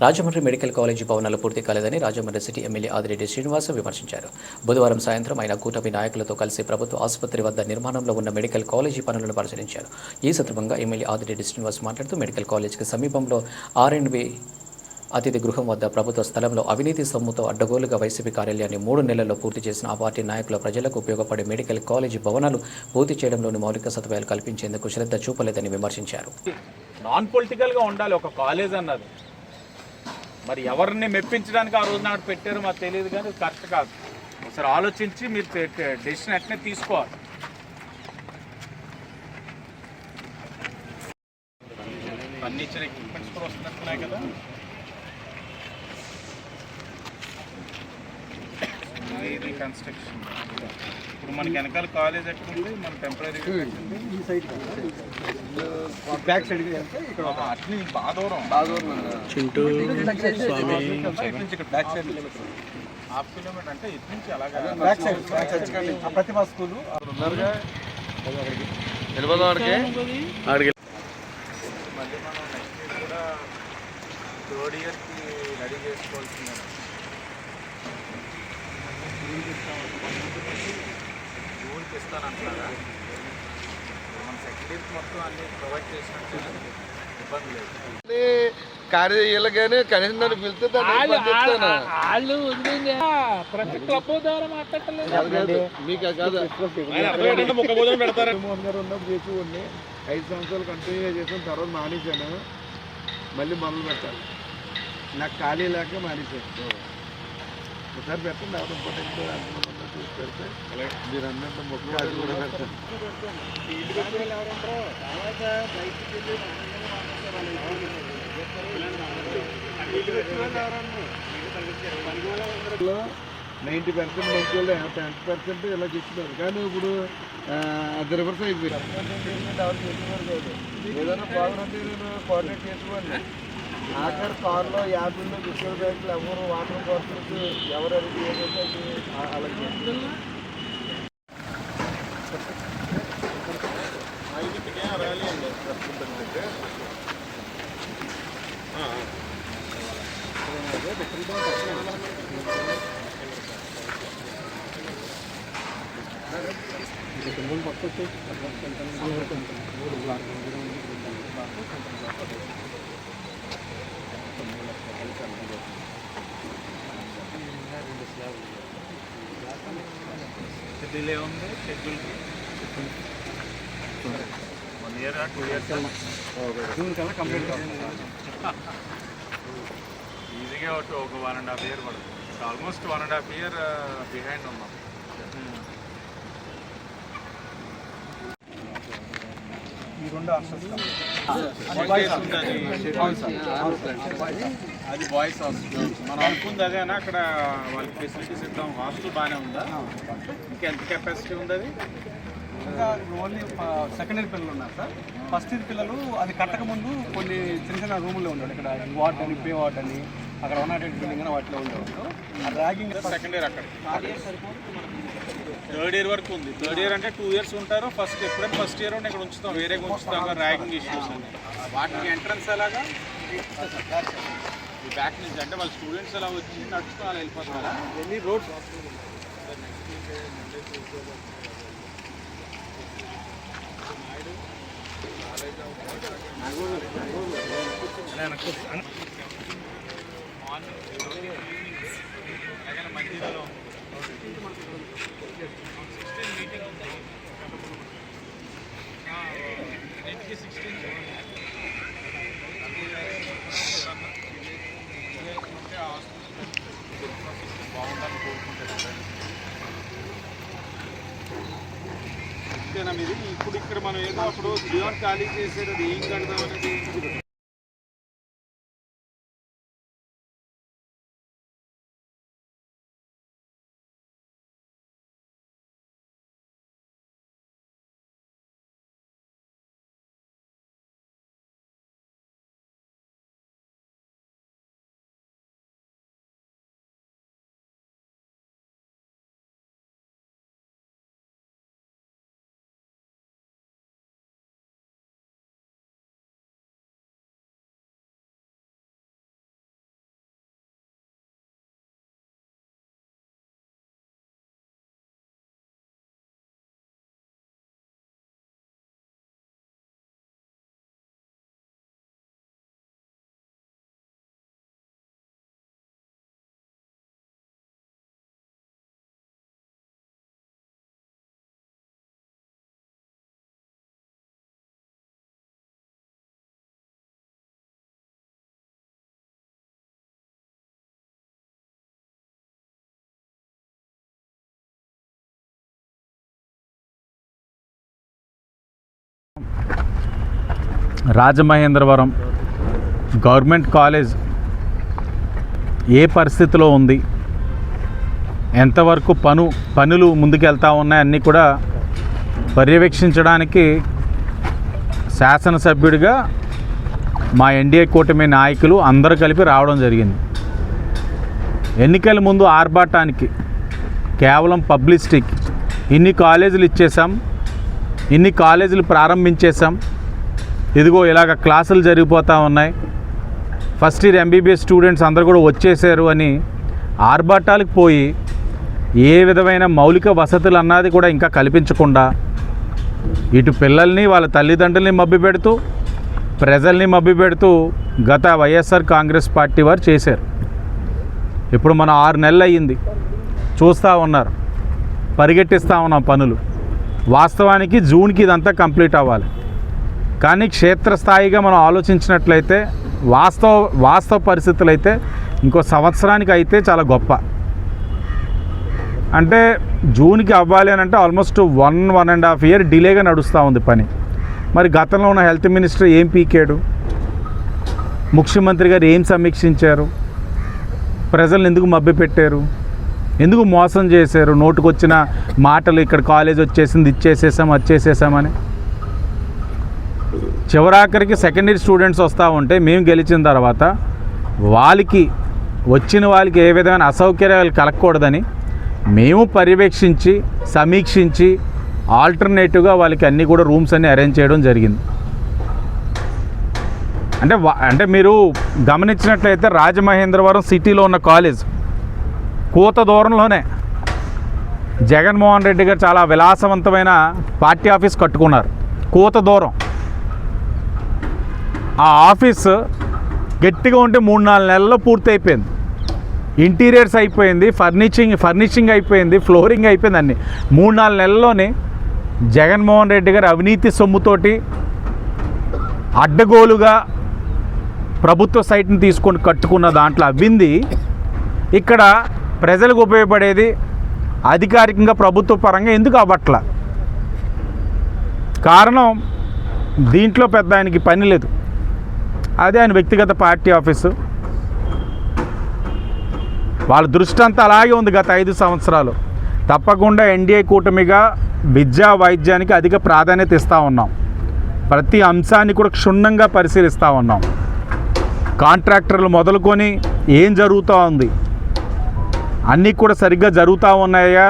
Rajahmundry medical college భవనాలు పూర్తి కాలేదని రాజమండ్రి సిటీ ఎమ్మెల్యే ఆదిరెడ్డి శ్రీనివాస్ విమర్శించారు. బుధవారం సాయంత్రం ఆయన కూటమి నాయకులతో కలిసి ప్రభుత్వ ఆసుపత్రి వద్ద నిర్మాణంలో ఉన్న మెడికల్ కాలేజీ పనులను పరిశీలించారు. ఈ సందర్భంగా ఎమ్మెల్యే ఆదిరెడ్డి శ్రీనివాస్ మాట్లాడుతూ మెడికల్ కాలేజీకి సమీపంలో ఆర్ అండ్ అతిథి గృహం వద్ద ప్రభుత్వ స్థలంలో అవినీతి సొమ్ముతో అడ్డగోలుగా వైసీపీ కార్యాలయాన్ని మూడు నెలల్లో పూర్తి చేసిన ఆ పార్టీ నాయకుల ప్రజలకు ఉపయోగపడే మెడికల్ కాలేజీ భవనాలు పూర్తి చేయడంలోని మౌలిక సదుపాయాలు కల్పించేందుకు శ్రద్ధ చూపలేదని విమర్శించారు. నాన్ పొలిటికల్గా ఉండాలి ఒక కాలేజ్ అన్నది. మరి ఎవరిని మెప్పించడానికి ఆ రోజు నాడు పెట్టారో మాకు తెలియదు కానీ కరెక్ట్ కాదు. ఒకసారి ఆలోచించి మీరు డెసిషన్ అట్నే తీసుకోవాలి. ఫర్నిచర్ ఎక్విప్మెంట్స్ కూడా వస్తున్నట్టున్నాయి కదా. కన్స్ట్రక్షన్ ఇప్పుడు మనకి వెనకాల కాలేజ్ ఎక్కడ ఉంది మన టెంపరీ బ్యాక్ సైడ్ ఇక్కడ అట్లీ బాగా దూరం. Chintu back side half kilometre అంటే ఇటు నుంచి అలాగా బ్యాక్ సైడ్ బ్యాక్ సైడ్ ఆ ప్రతిభా స్కూల్. మళ్ళీ మనం నెక్స్ట్ ఇయర్ కూడా థర్డ్ ఇయర్కి రెడీ చేసుకోవాల్సిందే. ఊరికి ఇస్తానంటున్నారా మన సెకండ్ ఇయర్కి మొత్తం అన్ని ప్రొవైడ్ చేసినట్టు ఇబ్బంది లేదు. కార్యాలయగానే కనీసం నన్ను పిలిస్తే. వాళ్ళు ప్రతి క్లబ్ ద్వారా మాట్లాడలేదు మీకు అది కాదు జగన్మోహన్ గారు ఉన్నప్పుడు చేసి ఉండి ఐదు సంవత్సరాలు కంటిన్యూ చేసిన తర్వాత మానేశాను. మళ్ళీ మొదలు పెట్టాలి. నాకు ఖాళీ లేక మానేశాను. ఒకసారి పెట్టండి ఎవరు ఇంపార్టెంట్ చూసి పెడితే మీరు అన్నట్టు మొక్క అది కూడా పెడతాను నైంటీ పర్సెంట్ మంచి వాళ్ళు టెన్ పర్సెంట్ ఇలా ఇచ్చినారు కానీ ఇప్పుడు అది రివర్స్ అయిపోయింది. ఏదైనా బాగుంటే నేను కోఆర్డినేట్ చేసుకోండి ఆఖరి కార్లో యాభైలో విశ్వ బ్యాంకులు ఎవరు వాటర్ బాటిల్స్ ఎవరు అడిగి ఏదైతే అది ఆ- అలాగే డిలే ఉంది షెడ్యూల్కి వన్ ఇయర్ టూ ఇయర్స్ ఈజీగా ఒక ఒక వన్ అండ్ హాఫ్ ఇయర్ పడుతుంది almost one and half year behind ఉన్నాం రెండు అది బాయ్స్ హాస్టల్ మనం అనుకుంది అదేనా అక్కడ వాళ్ళకి ఫెసిలిటీస్ ఇద్దాం. హాస్టల్ బాగానే ఉందా? ఇంకా ఎంత కెపాసిటీ ఉంది అది? ఇంకా ఓన్లీ సెకండ్ ఇయర్ పిల్లలు ఉన్నారు సార్. ఫస్ట్ ఇయర్ పిల్లలు అది కట్టక ముందు కొన్ని చిన్న చిన్న రూముల్లో ఉండేవాడు ఇక్కడ వార్డ్ అని పే వార్డ్ అని. అక్కడ వన్ నాట్ ఎయిట్ బిల్డింగ్ అని వాటిలో ఉండేవాడు ఆ ర్యాగింగ్ సెకండ్ ఇయర్ అక్కడ. థర్డ్ ఇయర్ వరకు ఉంది. థర్డ్ ఇయర్ అంటే టూ ఇయర్స్ ఉంటారు. ఫస్ట్ ఎప్పుడైనా ఫస్ట్ ఇయర్ ఉంటే ఇక్కడ ఉంచుతాం. వేరే ఉంచుతాం. ర్యాగింగ్ ఇష్యూస్ అని. వాటికి ఎంట్రన్స్ ఎలాగా? ఈ బ్యాక్ నుంచి అంటే వాళ్ళ స్టూడెంట్స్ ఎలా వచ్చి నడుచుకుని అలా వెళ్ళిపోతారా? ఎన్ని రోడ్స్ మంచిర్యాలలో సిక్స్టీన్ బాగుండాలని కోరుకుంటారు మీది? ఇప్పుడు ఇక్కడ మనం ఏదో అప్పుడు జియోన్ ఖాళీ చేసేది ఏం కడదాం అనేది రాజమహేంద్రవరం గవర్నమెంట్ కాలేజ్ ఏ పరిస్థితిలో ఉంది? ఎంతవరకు పను పనులు ముందుకెళ్తా ఉన్నాయి? అన్నీ కూడా పర్యవేక్షించడానికి శాసనసభ్యుడిగా మా ఎన్డీఏ కూటమి నాయకులు అందరూ కలిపి రావడం జరిగింది. ఎన్నికల ముందు ఆర్భాటానికి కేవలం పబ్లిసిటీకి ఇన్ని కాలేజీలు ఇచ్చేసాం ఇన్ని కాలేజీలు ప్రారంభించేసాం ఇదిగో ఇలాగ క్లాసులు జరిగిపోతూ ఉన్నాయి. ఫస్ట్ ఇయర్ ఎంబీబీఎస్ స్టూడెంట్స్ అందరూ కూడా వచ్చేసారు అని ఆర్భాటాలకు పోయి ఏ విధమైన మౌలిక వసతులు అన్నది కూడా ఇంకా కల్పించకుండా ఇటు పిల్లల్ని వాళ్ళ తల్లిదండ్రుల్ని మభ్యపెడుతూ ప్రజల్ని మభ్యపెడుతూ గత వైఎస్ఆర్ కాంగ్రెస్ పార్టీ వారు చేశారు. ఇప్పుడు మనం ఆరు నెలలు అయ్యింది. చూస్తూ ఉన్నారు. పరిగెట్టిస్తూ ఉన్నాం పనులు. వాస్తవానికి జూన్కి ఇదంతా కంప్లీట్ అవ్వాలి. కానీ క్షేత్రస్థాయిగా మనం ఆలోచించినట్లయితే వాస్తవ వాస్తవ పరిస్థితులు అయితే ఇంకో సంవత్సరానికి అయితే చాలా గొప్ప. అంటే జూన్కి అవ్వాలి అని అంటే almost one one and half year డిలేగా నడుస్తూ ఉంది పని. మరి గతంలో ఉన్న హెల్త్ మినిస్టర్ ఏం పీకాడు? ముఖ్యమంత్రి గారు ఏం సమీక్షించారు? ప్రజలను ఎందుకు మభ్యపెట్టారు? ఎందుకు మోసం చేశారు? నోటుకొచ్చిన మాటలు ఇక్కడ కాలేజ్ వచ్చేసింది ఇచ్చేసేసాం వచ్చేసేసామని చివరాఖరికి సెకండ్ ఇయర్ స్టూడెంట్స్ వస్తూ ఉంటే మేము గెలిచిన తర్వాత వాళ్ళకి వచ్చిన వాళ్ళకి ఏ విధమైన అసౌకర్యాలు కలగకూడదని మేము పర్యవేక్షించి సమీక్షించి ఆల్టర్నేటివ్గా వాళ్ళకి అన్నీ కూడా రూమ్స్ అన్నీ అరేంజ్ చేయడం జరిగింది. అంటే అంటే మీరు గమనించినట్లయితే రాజమహేంద్రవరం సిటీలో ఉన్న కాలేజ్ కూత దూరంలోనే జగన్మోహన్ రెడ్డి గారు చాలా విలాసవంతమైన పార్టీ ఆఫీస్ కట్టుకున్నారు. కూత దూరం. ఆ ఆఫీస్ గట్టిగా ఉంటే మూడు నాలుగు నెలల్లో పూర్తి అయిపోయింది. ఇంటీరియర్స్ అయిపోయింది ఫర్నిషింగ్ ఫర్నిషింగ్ అయిపోయింది ఫ్లోరింగ్ అయిపోయింది అన్ని. మూడు నాలుగు నెలల్లోనే జగన్మోహన్ రెడ్డి గారు అవినీతి సొమ్ముతోటి అడ్డగోలుగా ప్రభుత్వ సైట్ని తీసుకొని కట్టుకున్న దాంట్లో అవ్వింది. ఇక్కడ ప్రజలకు ఉపయోగపడేది అధికారికంగా ప్రభుత్వ పరంగా ఎందుకు అవ్వట్ల? కారణం దీంట్లో పెద్ద ఆయనకి పని లేదు. అదే ఆయన వ్యక్తిగత పార్టీ ఆఫీసు. వాళ్ళ దృష్టి అంతా అలాగే ఉంది గత ఐదు సంవత్సరాలు. తప్పకుండా ఎన్డీఏ కూటమిగా విద్యా వైద్యానికి అధిక ప్రాధాన్యత ఇస్తూ ఉన్నాం. ప్రతి అంశాన్ని కూడా క్షుణ్ణంగా పరిశీలిస్తూ ఉన్నాం. కాంట్రాక్టర్లు మొదలుకొని ఏం జరుగుతూ ఉంది? అన్నీ కూడా సరిగ్గా జరుగుతూ ఉన్నాయా?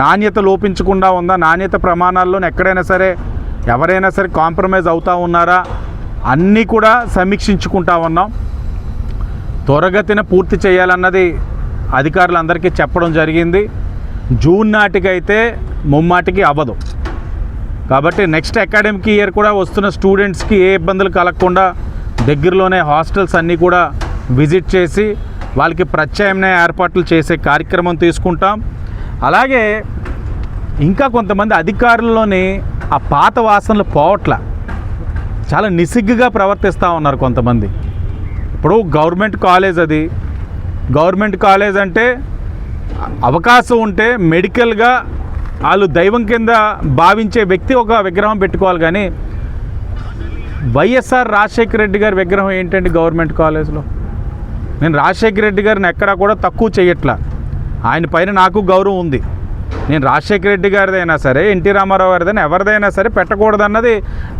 నాణ్యత లోపించకుండా ఉందా? నాణ్యత ప్రమాణాల్లో ఎక్కడైనా సరే ఎవరైనా సరే కాంప్రమైజ్ అవుతూ ఉన్నారా? అన్నీ కూడా సమీక్షించుకుంటా ఉన్నాం త్వరగతిన పూర్తి చేయాలన్నది అధికారులందరికీ చెప్పడం జరిగింది. జూన్ నాటికైతే ముమ్మాటికి అవ్వదు. కాబట్టి నెక్స్ట్ అకాడమిక్ ఇయర్ కూడా వస్తున్న స్టూడెంట్స్కి ఏ ఇబ్బందులు కలగకుండా దగ్గరలోనే హాస్టల్స్ అన్నీ కూడా విజిట్ చేసి వాళ్ళకి ప్రత్యామ్నాయ ఏర్పాట్లు చేసే కార్యక్రమం తీసుకుంటాం. అలాగే ఇంకా కొంతమంది అధికారుల్లోని ఆ పాత వాసనలు పోవట్ల. చాలా నిసిగ్గుగా ప్రవర్తిస్తూ ఉన్నారు కొంతమంది. ఇప్పుడు గవర్నమెంట్ కాలేజ్ అది. గవర్నమెంట్ కాలేజ్ అంటే అవకాశం ఉంటే మెడికల్గా వాళ్ళు దైవం కింద భావించే వ్యక్తి ఒక విగ్రహం పెట్టుకోవాలి కానీ వైఎస్ఆర్ రాజశేఖర రెడ్డి గారి విగ్రహం ఏంటండి గవర్నమెంట్ కాలేజ్లో? నేను రాజశేఖర రెడ్డి గారిని ఎక్కడా కూడా తక్కువ చేయట్లా. ఆయన పైన నాకు గౌరవం ఉంది. నేను రాజశేఖర రెడ్డి గారిదైనా సరే ఎన్టీ రామారావు గారిదైనా ఎవరిదైనా సరే పెట్టకూడదన్నది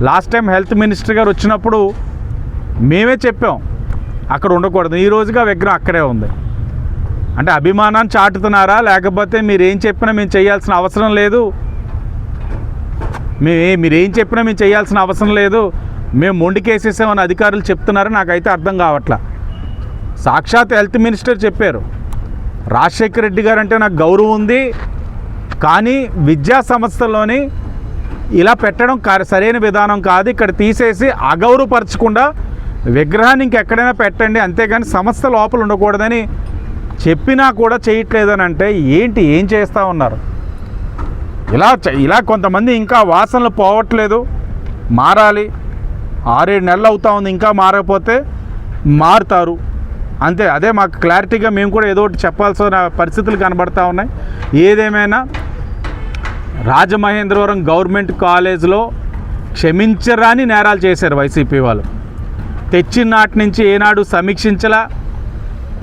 లాస్ట్ టైం హెల్త్ మినిస్టర్ గారు వచ్చినప్పుడు మేమే చెప్పాం. అక్కడ ఉండకూడదు. ఈ రోజుగా విగ్రహం అక్కడే ఉంది. అంటే అభిమానాన్ని చాటుతున్నారా? లేకపోతే మీరు ఏం చెప్పినా మేము చేయాల్సిన అవసరం లేదు. మే మీరేం చెప్పినా మేము చేయాల్సిన అవసరం లేదు. మేము మొండికేసేసామని అధికారులు చెప్తున్నారో నాకైతే అర్థం కావట్లా. సాక్షాత్ హెల్త్ మినిస్టర్ చెప్పారు. రాజశేఖర రెడ్డి గారు అంటే నాకు గౌరవం ఉంది. కానీ విద్యా సంస్థల్లోని ఇలా పెట్టడం సరైన విధానం కాదు. ఇక్కడ తీసేసి అగౌరవపరచకుండా విగ్రహాన్ని ఇంకెక్కడైనా పెట్టండి. అంతేగాని సంస్థ లోపల ఉండకూడదని చెప్పినా కూడా చేయట్లేదని అంటే ఏంటి ఏం చేస్తూ ఉన్నారు? ఇలా ఇలా కొంతమంది ఇంకా వాసనలు పోవట్లేదు. మారాలి. ఆరేడు నెలలు అవుతా ఉంది ఇంకా మారకపోతే మారుతారు. అంతే అదే మాకు క్లారిటీగా మేము కూడా ఏదో ఒకటి చెప్పాల్సిన పరిస్థితులు కనబడతా ఉన్నాయి. ఏదేమైనా రాజమహేంద్రవరం గవర్నమెంట్ కాలేజ్లో క్షమించరాని నేరాలు చేశారు వైసీపీ వాళ్ళు. తెచ్చిన నాటి నుంచి ఏనాడు సమీక్షించలా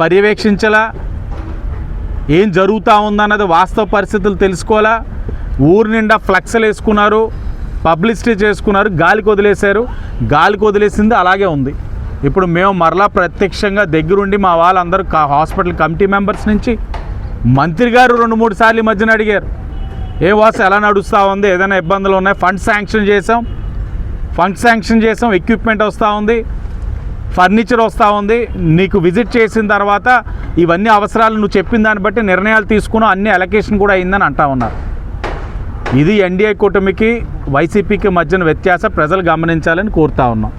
పర్యవేక్షించలా ఏం జరుగుతూ ఉందన్నది వాస్తవ పరిస్థితులు తెలుసుకోవాలా? ఊరు నిండా ఫ్లెక్స్లు వేసుకున్నారు పబ్లిసిటీ చేసుకున్నారు గాలికి వదిలేశారు. గాలికి వదిలేసింది అలాగే ఉంది. ఇప్పుడు మేము మరలా ప్రత్యక్షంగా దగ్గరుండి మా వాళ్ళందరూ హాస్పిటల్ కమిటీ మెంబర్స్ నుంచి మంత్రి గారు రెండు మూడు సార్లు ఈ మధ్యన అడిగారు. ఏ వాసు ఎలా నడుస్తూ ఉంది? ఏదైనా ఇబ్బందులు ఉన్నాయి? ఫండ్ శాంక్షన్ చేసాం ఫండ్ శాంక్షన్ చేసాం ఎక్విప్మెంట్ వస్తూ ఉంది. ఫర్నిచర్ వస్తూ ఉంది. నీకు విజిట్ చేసిన తర్వాత ఇవన్నీ అవసరాలు నువ్వు చెప్పిన దాన్ని బట్టి నిర్ణయాలు తీసుకున్నావు. అన్ని అలొకేషన్ కూడా అయిందని అంటా ఉన్నారు. ఇది ఎన్డీఏ కూటమికి వైసీపీకి మధ్యన వ్యత్యాసం ప్రజలు గమనించాలని కోరుతా ఉన్నాం.